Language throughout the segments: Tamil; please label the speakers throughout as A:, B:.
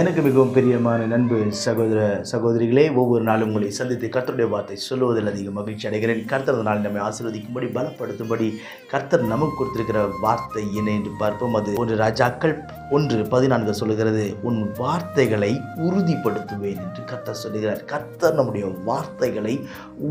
A: எனக்கு மிகவும் பிரியமான நண்பு சகோதர சகோதரிகளே ஒவ்வொரு நாளும் உங்களை சந்தித்து கர்த்தருடைய வார்த்தை சொல்லுவதில் அதிக மகிழ்ச்சி அடைகிறேன். கர்த்தர் நாள் நம்மை ஆசீர்வதிக்கும்படி பலப்படுத்தும்படி கர்த்தர் நமக்கு கொடுத்திருக்கிற வார்த்தை என்ன என்று பார்ப்போம். அது ஒரு ராஜாக்கள் ஒன்று பதினான்கு சொல்லுகிறது உன் வார்த்தைகளை உறுதிப்படுத்துவேன் என்று கர்த்தர் சொல்லுகிறார். கர்த்தர் நம்முடைய வார்த்தைகளை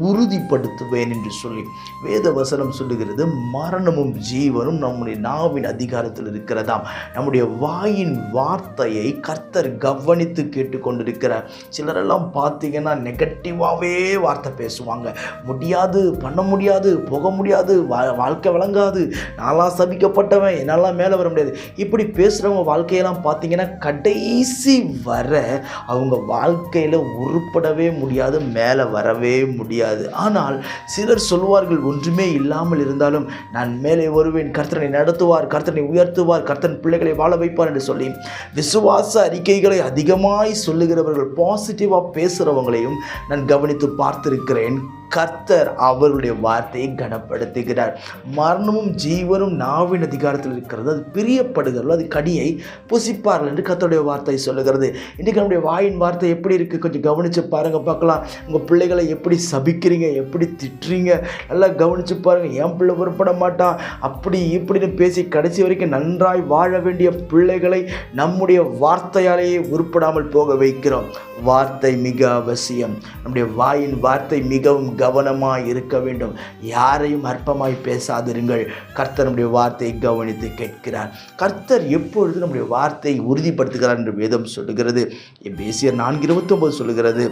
A: உறுதிப்படுத்துவேன் என்று சொல்லி வேத வசனம் சொல்லுகிறது மரணமும் ஜீவனும் நம்முடைய நாவின் அதிகாரத்தில் இருக்கிறதாம். நம்முடைய வாயின் வார்த்தையை கர்த்தர் கவனித்து கேட்டுக்கொண்டிருக்கிறார். சிலரெல்லாம் பார்த்தீங்கன்னா நெகட்டிவாகவே வார்த்தை பேசுவாங்க. முடியாது பண்ண முடியாது போக முடியாது வா வாழ்க்கை வழங்காது நான்லாம் சபிக்கப்பட்டவன் என்னால் மேலே வர முடியாது. இப்படி பேசுகிறவங்க வாழ்க்கையெல்லாம் பார்த்தீங்கன்னா கடைசி வர அவங்க வாழ்க்கையில் உருப்படவே முடியாது மேலே வரவே முடியாது. ஆனால் சிலர் சொல்வார்கள் ஒன்றுமே இல்லாமல் இருந்தாலும் நான் மேலே வருவேன். கர்த்தனை நடத்துவார். கர்த்தனை உயர்த்துவார். கர்த்தன் பிள்ளைகளை வாழ வைப்பார் என்று சொல்லி விசுவாச அறிக்கைகளை அதிகமாய் சொல்லுகிறவர்கள் பாசிட்டிவாக பேசுகிறவங்களையும் நான் கவனித்து பார்த்திருக்கிறேன். கர்த்தர் அவர்களுடைய வார்த்தையை கனப்படுத்துகிறார். மரணமும் ஜீவனும் நாவின் அதிகாரத்தில் இருக்கிறது. அது பிரியப்படுகிறதோ. அது கனியை புசிப்பார்கள் என்று கர்த்தருடைய வார்த்தை சொல்லுகிறது. இன்றைக்கி நம்முடைய வாயின் வார்த்தை எப்படி இருக்குது கொஞ்சம் கவனித்து பாருங்கள் பார்க்கலாம். உங்கள் பிள்ளைகளை எப்படி சபிக்கிறீங்க? எப்படி திட்டுறீங்க? நல்லா கவனித்து பாருங்கள் என் பிள்ளை உருப்பட மாட்டான். அப்படி இப்படின்னு பேசி கடைசி வரைக்கும் நன்றாய் வாழ வேண்டிய பிள்ளைகளை நம்முடைய வார்த்தையாலேயே உருப்படாமல் போக வைக்கிறோம். வார்த்தை மிக அவசியம். நம்முடைய வாயின் வார்த்தை மிகவும் கவனமாய் இருக்க வேண்டும். யாரையும் அற்பமாய் பேசாதிருங்கள். கர்த்தர் நம்முடைய வார்த்தையை கவனித்து கேட்கிறார். கர்த்தர் எப்பொழுது நம்முடைய வார்த்தையை உறுதிப்படுத்துகிறார் என்று வேதம் சொல்லுகிறது. பேசியர் நான்கு இருபத்தொம்பது சொல்லுகிறது.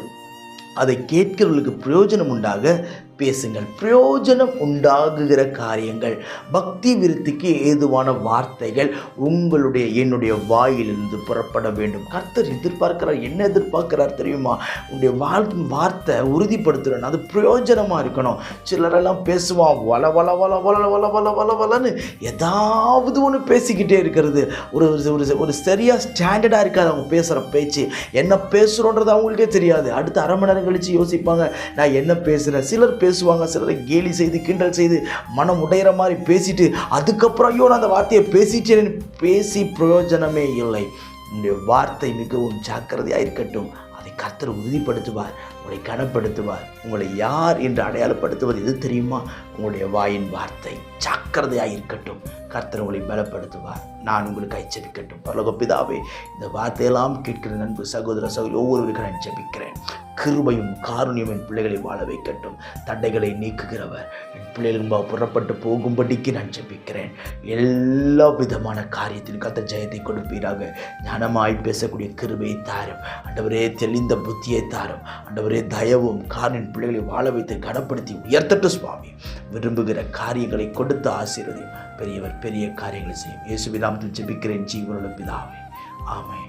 A: அதை கேட்கிறவர்களுக்கு பிரயோஜனம் உண்டாக பேசுங்கள். பிரயோஜனம் உண்டாகுகிற காரியங்கள் பக்தி விருத்திக்கு ஏதுவான வார்த்தைகள் உங்களுடைய என்னுடைய வாயிலிருந்து புறப்பட வேண்டும். கர்த்தர் எதிர்பார்க்கிறார் என்ன எதிர்பார்க்கிறார் தெரியுமா? உங்களுடைய வாழ்க்கை வார்த்தை உறுதிப்படுத்துகிறேன் அது பிரயோஜனமாக இருக்கணும். சிலரெல்லாம் பேசுவான் வள வள வள வள வள வள வள வளன்னு ஏதாவது ஒன்று பேசிக்கிட்டே இருக்கிறது. ஒரு ஒரு ஒரு சரியாக ஸ்டாண்டர்டாக இருக்காது அவங்க பேசுகிற பேச்சு. என்ன பேசுகிறோன்றது அவங்களுக்கே தெரியாது. அடுத்த அரை மணி நேரம் கழித்து யோசிப்பாங்க. நான் என்ன பேசுகிறேன் சிலர் பேசுவாங்க சிலரை கேலி செய்து கிண்டல் செய்து மனம் உடையிற மாதிரி பேசிட்டு அதுக்கப்புறம் ஐயோ நான் அந்த வார்த்தையை பேசிட்டேன்னு பேசி பிரயோஜனமே இல்லை. உங்களுடைய வார்த்தை மிகவும் ஜாக்கிரதையாக இருக்கட்டும். அதை கர்த்தர் உறுதிப்படுத்துவார் உங்களை கனப்படுத்துவார். உங்களை யார் என்று அடையாளப்படுத்துவது எது தெரியுமா? உங்களுடைய வாயின் வார்த்தை ஜாக்கிரதையாக இருக்கட்டும். கர்த்தர் உங்களை பலப்படுத்துவார். நான் உங்களுக்கு ஐச்சபிக்கட்டும் பரலோக பிதாவே இந்த வார்த்தையெல்லாம் கேட்கிற நண்பு சகோதர சகோதரி ஒவ்வொருவருக்கும் நான் ஜபிக்கிறேன். கிருபையும் காருண்யம் என் பிள்ளைகளை வாழ வைக்கட்டும். தடைகளை நீக்குகிறவர் என் பிள்ளைகள் புறப்பட்டு போகும்படிக்கு நான் ஜெபிக்கிறேன். எல்லா விதமான காரியத்திலும் கத்த ஜெயத்தை கொடுப்பீராக. ஞானமாய் பேசக்கூடிய கிருபையை தாரும். அண்டவரே தெளிந்த புத்தியை தாரும். அண்டவரே தயவும் காரின் பிள்ளைகளை வாழ வைத்து கனப்படுத்தி உயர்த்தட்டும் சுவாமி. விரும்புகிற காரியங்களை கொடுத்து ஆசீர்வதையும். பெரியவர் பெரிய காரியங்களை செய்யும். இயேசுவிதாமத்தில் ஜெபிக்கிறேன். ஜீவனோட பிதாவே. ஆமை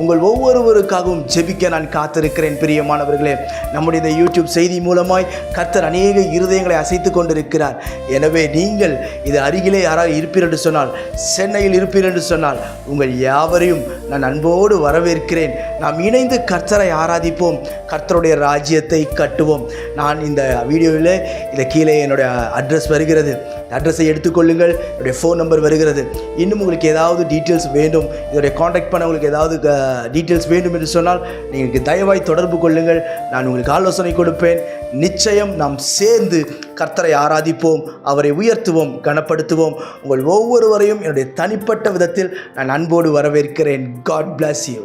A: உங்கள் ஒவ்வொருவருக்காகவும் ஜெபிக்க நான் காத்திருக்கிறேன் பிரியமானவர்களே. நம்முடைய இந்த யூடியூப் செய்தி மூலமாய் கர்த்தர் அநேக இருதயங்களை அசைத்து கொண்டிருக்கிறார். எனவே நீங்கள் இது அருகிலே யாராவது இருப்பீர் என்று சொன்னால் சென்னையில் இருப்பீர் என்று சொன்னால் உங்கள் யாவரையும் நான் அன்போடு வரவேற்கிறேன். நாம் இணைந்து கர்த்தரை ஆராதிப்போம் கர்த்தருடைய ராஜ்யத்தை கட்டுவோம். நான் இந்த வீடியோவில் இந்த கீழே என்னுடைய அட்ரஸ் வருகிறது. அட்ரஸை எடுத்துக்கொள்ளுங்கள் என்னுடைய ஃபோன் நம்பர் வருகிறது. இன்னும் உங்களுக்கு ஏதாவது டீட்டெயில்ஸ் வேண்டும் இதோடைய காண்டாக்ட் பண்ண உங்களுக்கு ஏதாவது டீட்டெயில்ஸ் வேண்டும் என்று சொன்னால் நீங்கள் தயவாய் தொடர்பு கொள்ளுங்கள். நான் உங்களுக்கு ஆலோசனை கொடுப்பேன். நிச்சயம் நாம் சேர்ந்து கர்த்தரை ஆராதிப்போம் அவரை உயர்த்துவோம் கனப்படுத்துவோம். உங்கள் ஒவ்வொருவரையும் என்னுடைய தனிப்பட்ட விதத்தில் நான் அன்போடு வரவேற்கிறேன். God plus you